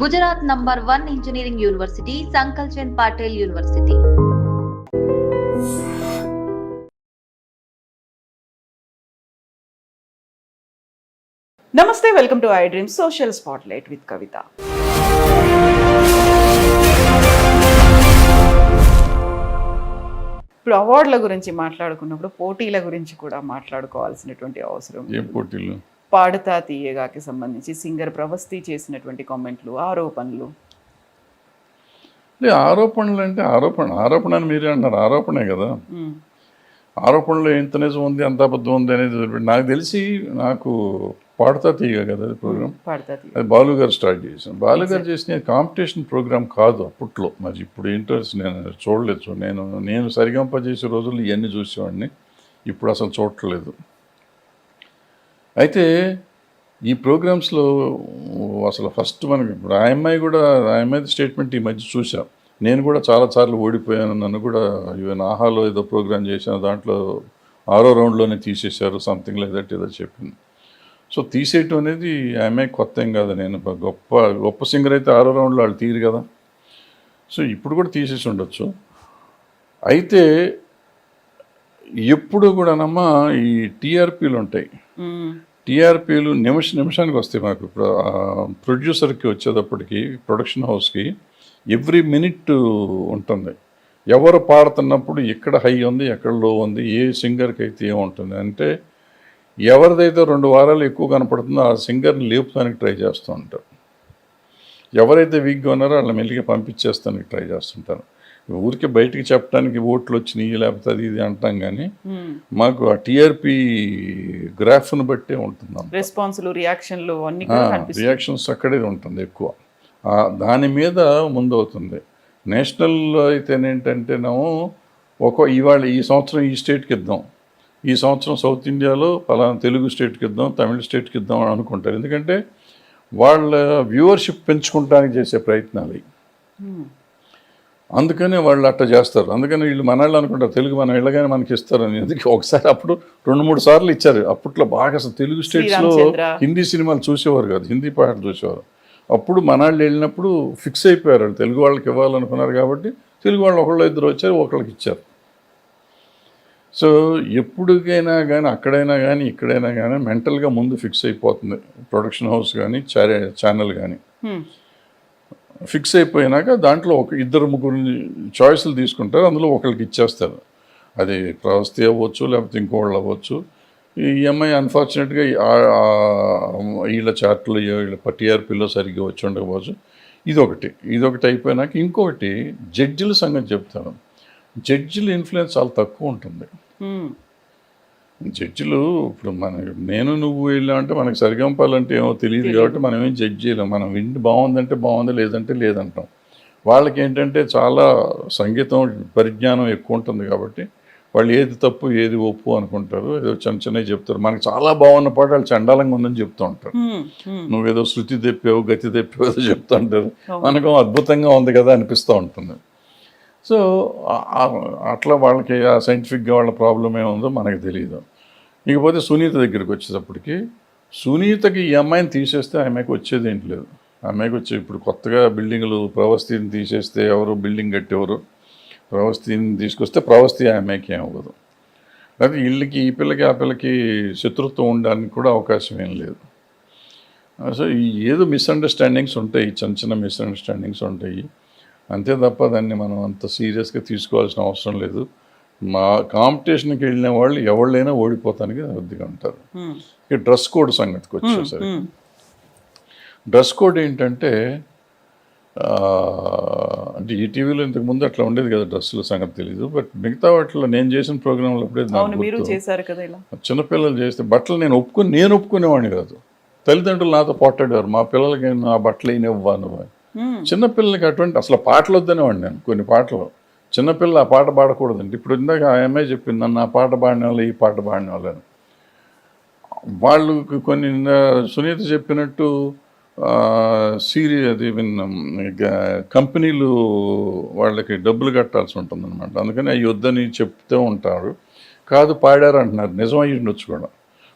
Gujarat number one engineering university Sankalchand Patel university. Namaste welcome to I dream social spotlight with Kavitha. ఇప్పుడు అవార్డుల గురించి మాట్లాడుకున్నప్పుడు పోటీల గురించి కూడా మాట్లాడుకోవాల్సినటువంటి అవసరం ఏం పోటీలు? పాడుతా తీయగాకి సంబంధించి సింగర్ ప్రవస్తి చేసినటువంటి కామెంట్లు ఆరోపణలు? ఆరోపణలు అంటే ఆరోపణ ఆరోపణ అని మీరే అంటున్నారు ఆరోపణే కదా. ఆరోపణలో ఎంత నిజం ఉంది ఎంత అబద్ధం ఉంది అనేది నాకు తెలిసి నాకు పాడుతా తీయగా కదా అది ప్రోగ్రామ్? అది బాలు గారు స్టార్ట్ చేశాను బాలు గారు చేసిన కాంపిటీషన్ ప్రోగ్రామ్ కాదు అప్పట్లో. మరి ఇప్పుడు ఇంట్రెస్ట్ నేను చూడలేదు. నేను నేను సరిగంప చేసే రోజుల్లో ఇవన్నీ చూసేవాడిని. ఇప్పుడు అసలు చూడట్లేదు. అయితే ఈ ప్రోగ్రామ్స్లో అసలు ఫస్ట్ మనకి ఇప్పుడు ఆ అమ్మాయి కూడా ఆ అమ్మాయి స్టేట్మెంట్ ఈ మధ్య చూసాం నేను కూడా చాలా సార్లు ఓడిపోయాను. నన్ను కూడా ఈవెన్ ఆహాలో ఏదో ప్రోగ్రామ్ చేశాను. దాంట్లో ఆరో రౌండ్లోనే తీసేశారు. సంథింగ్ లేదంటే ఏదో చెప్పింది. సో తీసేయటం అనేది ఆమె అమ్మాయి కొత్త ఏం కాదు. నేను గొప్ప గొప్ప సింగర్ అయితే ఆరో రౌండ్లో వాళ్ళు తీరు కదా. సో ఇప్పుడు కూడా తీసేసి ఉండొచ్చు. అయితే ఎప్పుడు కూడానమ్మా ఈ టీఆర్పీలు ఉంటాయి. టీఆర్పీలు నిమిష నిమిషానికి వస్తాయి మాకు. ప్రొడ్యూసర్కి వచ్చేటప్పటికి ప్రొడక్షన్ హౌస్కి ఎవ్రీ మినిట్ ఉంటుంది. ఎవరు పాడుతున్నప్పుడు ఎక్కడ హై ఉంది ఎక్కడ లో ఉంది ఏ సింగర్కి అయితే ఏముంటుంది అంటే ఎవరిదైతే రెండు వారాలు ఎక్కువ కనపడుతుందో ఆ సింగర్ని లేపుతానికి ట్రై చేస్తూ ఉంటారు. ఎవరైతే వీక్గా ఉన్నారో వాళ్ళని మెల్లిగా పంపించేస్తానికి ట్రై చేస్తుంటారు. ఊరికి బయటికి చెప్పడానికి ఓట్లు వచ్చినాయి లేకపోతే అది ఇది అంటాం కానీ. మాకు ఆ టీఆర్పీ గ్రాఫ్ను బట్టే ఉంటుంది రెస్పాన్సులు రియాక్షన్లు అన్ని రియాక్షన్స్ అక్కడే ఉంటుంది ఎక్కువ. దాని మీద ముందవుతుంది. నేషనల్లో అయితేనేంటంటేనేమో ఒక ఇవాళ ఈ సంవత్సరం ఈ స్టేట్కి ఇద్దాం. ఈ సంవత్సరం సౌత్ ఇండియాలో పలానా తెలుగు స్టేట్కి ఇద్దాం తమిళ స్టేట్కి ఇద్దాం అని అనుకుంటారు. ఎందుకంటే వాళ్ళ వ్యూవర్షిప్ పెంచుకుంటానికి చేసే ప్రయత్నాలు అందుకనే వాళ్ళు అట్లా చేస్తారు. అందుకని వీళ్ళు మనవాళ్ళు అనుకుంటారు తెలుగు మనం వెళ్ళగానే మనకి ఇస్తారని ఎందుకు ఒకసారి అప్పుడు రెండు మూడు సార్లు ఇచ్చారు. అప్పట్లో బాగా అసలు తెలుగు స్టేట్స్లో. హిందీ సినిమాలు చూసేవారు కాదు. హిందీ పాటలు చూసేవారు. అప్పుడు మనవాళ్ళు వెళ్ళినప్పుడు ఫిక్స్ అయిపోయారు వాళ్ళు. తెలుగు వాళ్ళకి ఇవ్వాలనుకున్నారు కాబట్టి తెలుగు వాళ్ళు ఒకళ్ళు ఇద్దరు వచ్చారు ఒకళ్ళకి ఇచ్చారు. సో ఎప్పటికైనా కానీ అక్కడైనా కానీ ఇక్కడైనా కానీ మెంటల్గా ముందు ఫిక్స్ అయిపోతుంది. ప్రొడక్షన్ హౌస్ కానీ ఛానల్ కానీ ఫిక్స్ అయిపోయినాక దాంట్లో ఒక ఇద్దరు ముగ్గురు చాయిస్లు తీసుకుంటారు అందులో ఒకరికి ఇచ్చేస్తారు. అది ప్రవస్తి అవ్వచ్చు లేకపోతే ఇంకోళ్ళు అవ్వచ్చు. ఈ అన్ఫార్చునేట్గా వీళ్ళ చార్ట్లు వీళ్ళ టీఆర్పీలో సరిగ్గా వచ్చి ఉండకపోవచ్చు. ఇదొకటి. ఇదొకటి అయిపోయినాక ఇంకొకటి జడ్జిల సంగతి చెప్తాను. జడ్జిల ఇన్ఫ్లుయెన్స్ చాలా తక్కువ ఉంటుంది. జడ్జిలు ఇప్పుడు మన నేను నువ్వు వెళ్ళామంటే మనకి సరిగంపాలంటే ఏమో తెలియదు కాబట్టి మనం ఏం జడ్జ్ చేయలేం. మనం విండి బాగుందంటే బాగుంది లేదంటే లేదంటాం. వాళ్ళకి ఏంటంటే చాలా సంగీతం పరిజ్ఞానం ఎక్కువ ఉంటుంది కాబట్టి వాళ్ళు ఏది తప్పు ఏది ఒప్పు అనుకుంటారు. ఏదో చిన్న చిన్నవి చెప్తారు. మనకి చాలా బాగున్న పాట వాళ్ళు చండాలంగా ఉందని చెప్తూ ఉంటారు. నువ్వేదో శృతి తెప్పావు గతి తెప్పావు ఏదో చెప్తూ ఉంటారు. మనకు అద్భుతంగా ఉంది కదా అనిపిస్తూ ఉంటుంది. సో అట్లా వాళ్ళకి ఆ సైంటిఫిక్గా వాళ్ళ ప్రాబ్లం ఏముందో మనకు తెలియదు ఇకపోతే సునీత దగ్గరికి వచ్చేటప్పటికి సునీతకి ఈ అమ్మాయిని తీసేస్తే ఆమెకు వచ్చేది ఏంటి లేదు. ఆమెకు వచ్చే ఇప్పుడు కొత్తగా బిల్డింగ్లు ప్రవస్తిని తీసేస్తే ఎవరు బిల్డింగ్ కట్టేవారు? ప్రవస్తిని తీసుకొస్తే ప్రవస్తి ఆమెకి ఏం అవ్వదు లేకపోతే వీళ్ళకి ఈ పిల్లకి ఆ పిల్లకి శత్రుత్వం ఉండడానికి కూడా అవకాశం ఏం లేదు. సో ఏదో మిస్అండర్స్టాండింగ్స్ ఉంటాయి చిన్న చిన్న మిస్అండర్స్టాండింగ్స్ ఉంటాయి. అంతే తప్ప దాన్ని మనం అంత సీరియస్గా తీసుకోవాల్సిన అవసరం లేదు. మా కాంపిటీషన్కి వెళ్ళిన వాళ్ళు ఎవళ్ళైనా ఓడిపోతానికి కొద్దిగా ఉంటారు. ఇక డ్రెస్ కోడ్ సంగతికి వచ్చేసరికి. డ్రెస్ కోడ్ ఏంటంటే ఆ, అంటే ఈ టీవీలో ఇంతకు ముందు అట్లా ఉండేది కదా డ్రెస్సుల సంగతి తెలియదు బట్ మిగతా వాటిలో నేను చేసిన ప్రోగ్రాంలో అప్పుడే చిన్నపిల్లలు చేస్తే బట్టలు నేను ఒప్పుకొని నేను ఒప్పుకునేవాడిని కాదు. తల్లిదండ్రులు నాతో పోట్లాడేవారు మా పిల్లలకి నా బట్టలు అయినవ్వా నువ్వు చిన్నపిల్లలకి అటువంటి అసలు పాటలు వద్దనేవాడిని నేను కొన్ని పాటలు. చిన్నపిల్ల ఆ పాట పాడకూడదండి. ఇప్పుడు ఇందాక ఆ అమ్మాయి చెప్పింది నన్ను ఆ పాట పాడిన వాళ్ళు ఈ పాట పాడిన వాళ్ళని వాళ్ళు కొన్ని సునీత చెప్పినట్టు సీరి అది విన్ కంపెనీలు వాళ్ళకి డబ్బులు కట్టాల్సి ఉంటుందన్నమాట. అందుకని అవి వద్దని చెప్తూ ఉంటారు. కాదు పాడారు అంటున్నారు. నిజం అయ్యి ఉండొచ్చు కూడా.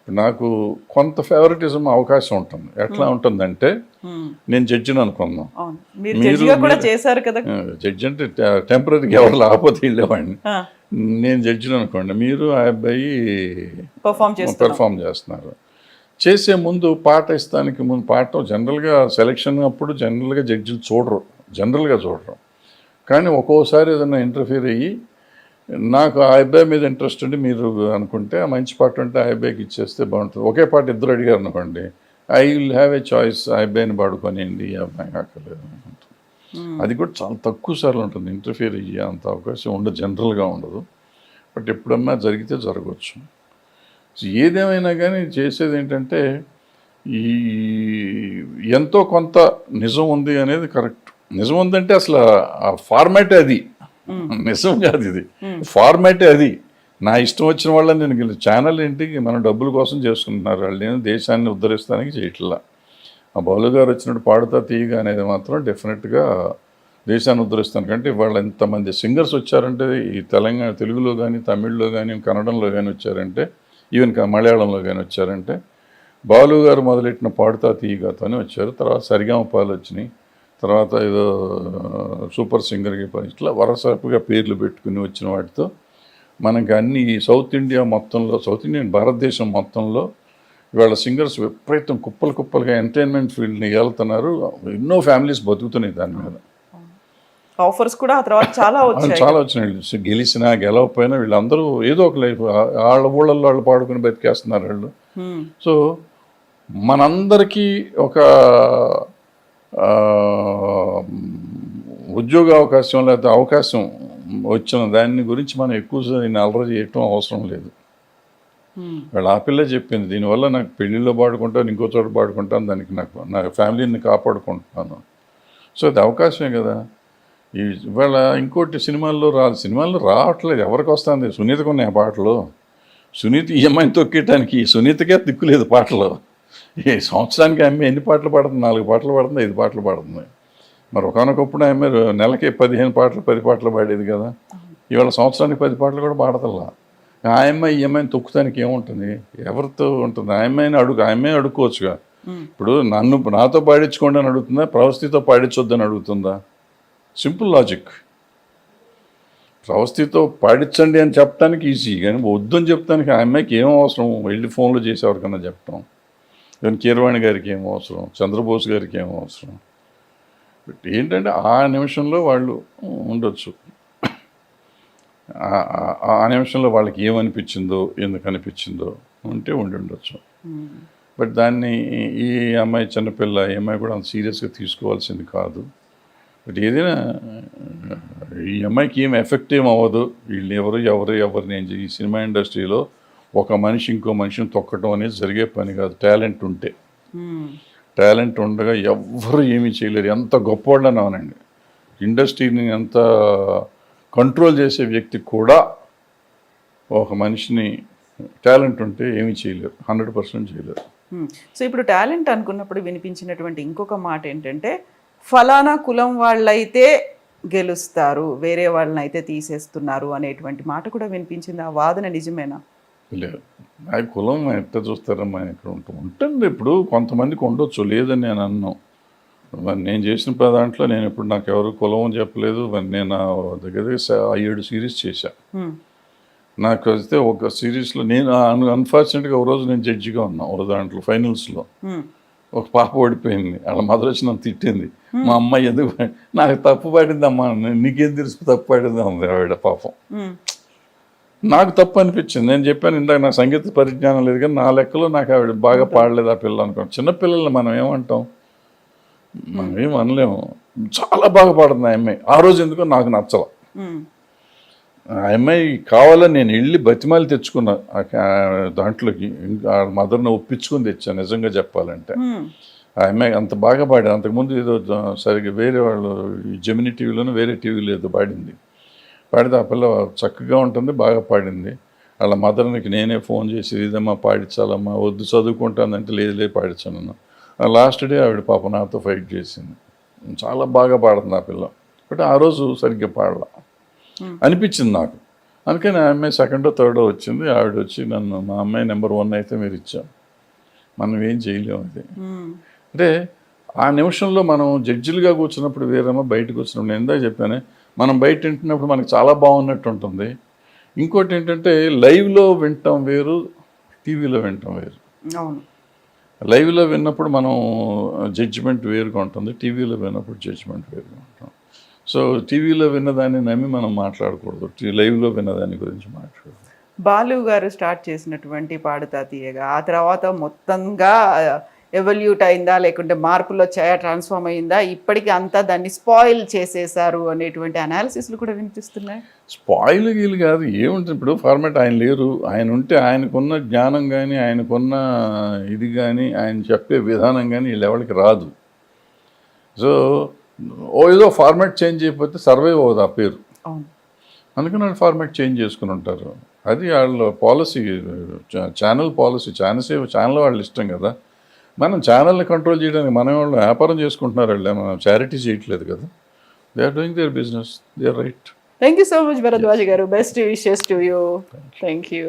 నాకు కొంత ఫేవరెటిజం అవకాశం ఉంటుంది. ఎట్లా ఉంటుందంటే ఉమ్, నేను జడ్జిని కదా. జడ్జి అంటే టెంపరీగా ఎవరు లేకపోతే వెళ్ళేవాడిని. నేను జడ్జిని అనుకోండి. మీరు ఆ అబ్బాయి పర్ఫామ్ చేస్తున్నారు. చేసే ముందు పాట ఇస్తానికి ముందు పాట జనరల్గా సెలక్షన్ అప్పుడు జనరల్గా జడ్జిలు చూడరు. జనరల్గా చూడరు. కానీ ఒక్కోసారి ఏదైనా ఇంటర్ఫీర్ అయ్యి నాకు ఆ అబ్బాయి మీద ఇంట్రెస్ట్ ఉండి మీరు అనుకుంటే ఆ మంచి పాట ఉంటే ఆ అబ్బాయికి ఇచ్చేస్తే బాగుంటుంది. ఒకే పాట ఇద్దరు అడిగారు అనుకోండి. I will have a choice ఆ అబ్బాయిని పాడుకొనియండి ఈ అబ్బాయి కాకలేదు అది కూడా చాలా తక్కువ సార్లు ఉంటుంది. ఇంటర్ఫియర్ అయ్యే అంత అవకాశం ఉండదు. జనరల్గా ఉండదు. బట్ ఎప్పుడన్నా జరిగితే జరగవచ్చు సో ఏదేమైనా కానీ చేసేది ఏంటంటే ఈ ఎంతో కొంత నిజం ఉంది అనేది కరెక్ట్. నిజం ఉందంటే అసలు ఆ ఫార్మాటే అది. నిజం కాదు ఇది. ఫార్మాటే అది. నా ఇష్టం వచ్చిన వాళ్ళని నేను గెలి ఛానల్ ఏంటి మనం డబ్బుల కోసం చేసుకుంటున్నారు. వాళ్ళు నేను దేశాన్ని ఉద్ధరిస్తానికి చేయట్లా. ఆ బాలు గారు వచ్చినట్టు పాడుతా తీయగా అనేది మాత్రం డెఫినెట్గా దేశాన్ని ఉద్ధరిస్తాను. కంటే ఇవాళ ఎంతమంది సింగర్స్ వచ్చారంటే ఈ తెలంగాణ తెలుగులో కానీ తమిళ్ళో కానీ కన్నడంలో కానీ వచ్చారంటే ఈవెన్ మలయాళంలో కానీ వచ్చారంటే బాలు గారు మొదలెట్టిన పాడుతా తీయగాతోనే వచ్చారు. తర్వాత సరిగామపాలు వచ్చినాయి. తర్వాత ఏదో సూపర్ సింగర్కి ఇట్లా వరసపుగా పేర్లు పెట్టుకుని వచ్చిన వాటితో మనకి అన్ని సౌత్ ఇండియా మొత్తంలో సౌత్ ఇండియన్ భారతదేశం మొత్తంలో ఇవాళ సింగర్స్ విపరీతం కుప్పలు కుప్పలుగా ఎంటర్టైన్మెంట్ ఫీల్డ్ని వెళ్తున్నారు ఎన్నో ఫ్యామిలీస్ బతుకుతున్నాయి దాని మీద. ఆఫర్స్ కూడా ఆ తర్వాత చాలా వచ్చాయి. చాలా వచ్చినాయి. గెలిచినా గెలవకపోయినా వీళ్ళందరూ ఏదో ఒక లైఫ్ వాళ్ళ ఊళ్ళల్లో వాళ్ళు పాడుకుని బతికేస్తున్నారు వాళ్ళు. సో మనందరికీ ఒక ఉద్యోగ అవకాశం లేకపోతే అవకాశం వచ్చిన దాని గురించి మనం ఎక్కువ దీన్ని అలర చేయటం అవసరం లేదు. వాళ్ళు ఆ పిల్ల చెప్పింది. దీనివల్ల నాకు పెళ్ళిళ్ళలో పాడుకుంటాను ఇంకో చోట పాడుకుంటాను దానికి నాకు నా ఫ్యామిలీని కాపాడుకుంటున్నాను. సో అది అవకాశమే కదా. ఇవాళ ఇంకోటి సినిమాల్లో రా సినిమాల్లో రావట్లేదు. ఎవరికి వస్తుంది? సునీతకు ఉన్నాయి ఆ పాటలు? సునీత ఈ అమ్మాయిని తొక్కేయటానికి సునీతకే దిక్కులేదు పాటలు. ఈ సంవత్సరానికి అమ్మే ఎన్ని పాటలు పాడుతుంది? నాలుగు పాటలు పాడుతుంది ఐదు పాటలు పాడుతుంది. మరి ఒకనొకప్పుడు ఆమె నెలకి పదిహేను పాటలు పది పాటలు పాడేది కదా. ఇవాళ సంవత్సరానికి పది పాటలు కూడా పాడతల్లా. ఆ అమ్మాయి ఈ అమ్మాయిని తొక్కుతానికి ఏముంటుంది? ఎవరితో ఉంటుంది? ఆ అమ్మాయిని అడుగు ఆ అమ్మాయి అడుక్కోవచ్చుగా. ఇప్పుడు నన్ను నాతో పాడించుకోండి అని అడుగుతుందా? ప్రవస్థితో పాడించొద్దని అడుగుతుందా? Simple logic. ప్రవస్థితో పాడించండి అని చెప్పడానికి ఈజీ కానీ వద్దని చెప్తానికి ఆ అమ్మాయికి ఏం అవసరం? వెళ్ళి ఫోన్లో చేసేవారికన్నా చెప్పటం. ఈవెన్ కీరవాణి గారికి ఏం అవసరం? చంద్రబోస్ గారికి ఏం అవసరం? ఏంటంటే ఆ నిమిషంలో వాళ్ళు ఉండొచ్చు. ఆ- నిమిషంలో వాళ్ళకి ఏమనిపించిందో ఎందుకు అనిపించిందో ఉంటే ఉండి ఉండొచ్చు. బట్ దాన్ని ఈ అమ్మాయి చిన్నపిల్ల ఈ అమ్మాయి కూడా అంత సీరియస్గా తీసుకోవాల్సింది కాదు. బట్ ఏదైనా ఈ అమ్మాయికి ఏం ఎఫెక్ట్ ఏం అవ్వదు. వీళ్ళు ఎవరు ఎవరు ఎవరు నేను ఈ సినిమా ఇండస్ట్రీలో ఒక మనిషి ఇంకో మనిషిని తొక్కడం అనేది జరిగే పని కాదు. టాలెంట్ ఉంటే. టాలెంట్ ఉండగా ఎవ్వరు ఏమీ చేయలేరు. ఎంత గొప్పవాళ్ళని అవనండి. ఇండస్ట్రీని ఎంత కంట్రోల్ చేసే వ్యక్తి కూడా ఒక మనిషిని టాలెంట్ ఉంటే ఏమీ చేయలేరు. హండ్రెడ్ పర్సెంట్ చేయలేరు. సో ఇప్పుడు టాలెంట్ అనుకున్నప్పుడు వినిపించినటువంటి ఇంకొక మాట ఏంటంటే ఫలానా కులం వాళ్ళైతే గెలుస్తారు వేరే వాళ్ళని అయితే తీసేస్తున్నారు అనేటువంటి మాట కూడా వినిపించింది. ఆ వాదన నిజమేనా? లేదు ఆ కులం ఎట్లా చూస్తారమ్మా? ఇక్కడ ఉంటుంది ఉంటుంది ఇప్పుడు కొంతమందికి ఉండొచ్చు లేదని నేను అన్నాను మరి నేను చేసిన దాంట్లో నేను ఇప్పుడు నాకు ఎవరు కులం అని చెప్పలేదు. మరి నేను దగ్గర ఏడు సిరీస్ చేశా. నాకు అయితే ఒక సిరీస్లో నేను అన్ఫార్చునేట్గా ఒక రోజు నేను జడ్జిగా ఉన్నా ఒక దాంట్లో ఫైనల్స్లో ఒక పాప ఓడిపోయింది. వాళ్ళ మదర్ వచ్చి నన్ను తిట్టింది. మా అమ్మాయి ఎందుకు నాకు తప్పు పాడింది అమ్మా నీకేం తెలుసు తప్పు పాడింది? అంది ఆవిడ పాపం. నాకు తప్పు అనిపించింది. నేను చెప్పాను ఇందాక నాకు సంగీత పరిజ్ఞానం లేదు కానీ నా లెక్కలో నాకు ఆవిడ బాగా పాడలేదు ఆ పిల్ల అనుకో చిన్నపిల్లల్ని మనం ఏమంటాం? మనం ఏం అనలేము. చాలా బాగా పాడుతుంది ఆ అమ్మాయి. ఆ రోజు ఎందుకో నాకు నచ్చల. ఆ అమ్మాయి కావాలని నేను వెళ్ళి బతిమాలి తెచ్చుకున్నా దాంట్లోకి ఇంకా మదర్ని ఒప్పించుకొని తెచ్చాను నిజంగా చెప్పాలంటే. ఆ అమ్మాయి అంత బాగా పాడింది. అంతకుముందు ఏదో సరిగ్గా వేరే వాళ్ళు జమినీ టీవీలోనూ వేరే టీవీలో ఏదో పాడింది. పాడితే ఆ పిల్ల చక్కగా ఉంటుంది బాగా పాడింది. వాళ్ళ మదర్నికి నేనే ఫోన్ చేసి ఇదమ్మా పాడించాలమ్మా వద్దు చదువుకుంటానంటే లేదు లేదు పాడించాను లాస్ట్ డే ఆవిడ పాప నాతో ఫైట్ చేసింది. చాలా బాగా పాడుతుంది ఆ పిల్ల. బట్ ఆ రోజు సరిగ్గా పాడలా. అనిపించింది నాకు. అందుకని ఆ అమ్మాయి సెకండో థర్డో వచ్చింది. ఆవిడ వచ్చి నన్ను మా అమ్మాయి నెంబర్ వన్ అయితే మీరు ఇచ్చాం మనం ఏం చేయలేము అది. మ్మ్. అంటే ఆ నిమిషంలో మనం జడ్జిలుగా కూర్చున్నప్పుడు వేరేమో బయటకు వచ్చినప్పుడు నేను ఇందాక చెప్పానే మనం బయట వింటున్నప్పుడు మనకు చాలా బాగున్నట్టు ఉంటుంది. ఇంకోటి ఏంటంటే లైవ్లో వింటాం వేరు టీవీలో వింటాం వేరు. అవును. లైవ్లో విన్నప్పుడు మనం జడ్జిమెంట్ వేరుగా ఉంటుంది. టీవీలో విన్నప్పుడు జడ్జిమెంట్ వేరుగా ఉంటాం సో టీవీలో విన్నదాన్ని నమ్మి మనం మాట్లాడకూడదు. లైవ్లో విన్నదాని గురించి మాట్లాడదు బాలు గారు స్టార్ట్ చేసినటువంటి పాడుతా తీయగా ఆ తర్వాత మొత్తంగా ఎవల్యూట్ అయిందా లేకుంటే మార్పులు వచ్చాయా ట్రాన్స్ఫార్మ్ అయిందా? ఇప్పటికీ అంతా దాన్ని స్పాయిల్ చేసేసారు అనేటువంటి అనాలిసిస్లు కూడా వినిపిస్తున్నాయి. స్పాయిల్ గీలు కాదు ఏముంటుంది? ఇప్పుడు ఫార్మాట్ ఆయన లేరు. ఆయన ఉంటే ఆయనకున్న జ్ఞానం కానీ ఆయనకున్న ఇది కానీ ఆయన చెప్పే విధానం కానీ వీళ్ళ ఎవరికి రాదు. సో ఓ ఏదో ఫార్మాట్ చేంజ్ అయిపోతే సర్వైవ్ అవ్వదు ఆ పేరు. అందుకని వాళ్ళు ఫార్మాట్ చేంజ్ చేసుకుని ఉంటారు. అది వాళ్ళ policy channel policy channels channel వాళ్ళ ఇష్టం కదా. మనం ఛానల్ని కంట్రోల్ చేయడానికి మనం వాళ్ళు వ్యాపారం చేసుకుంటున్నారు వాళ్ళు. మనం చారిటీ చేయట్లేదు కదా. They are doing their business they are right thank you so much Bharadwaj garu. Best wishes to you thank you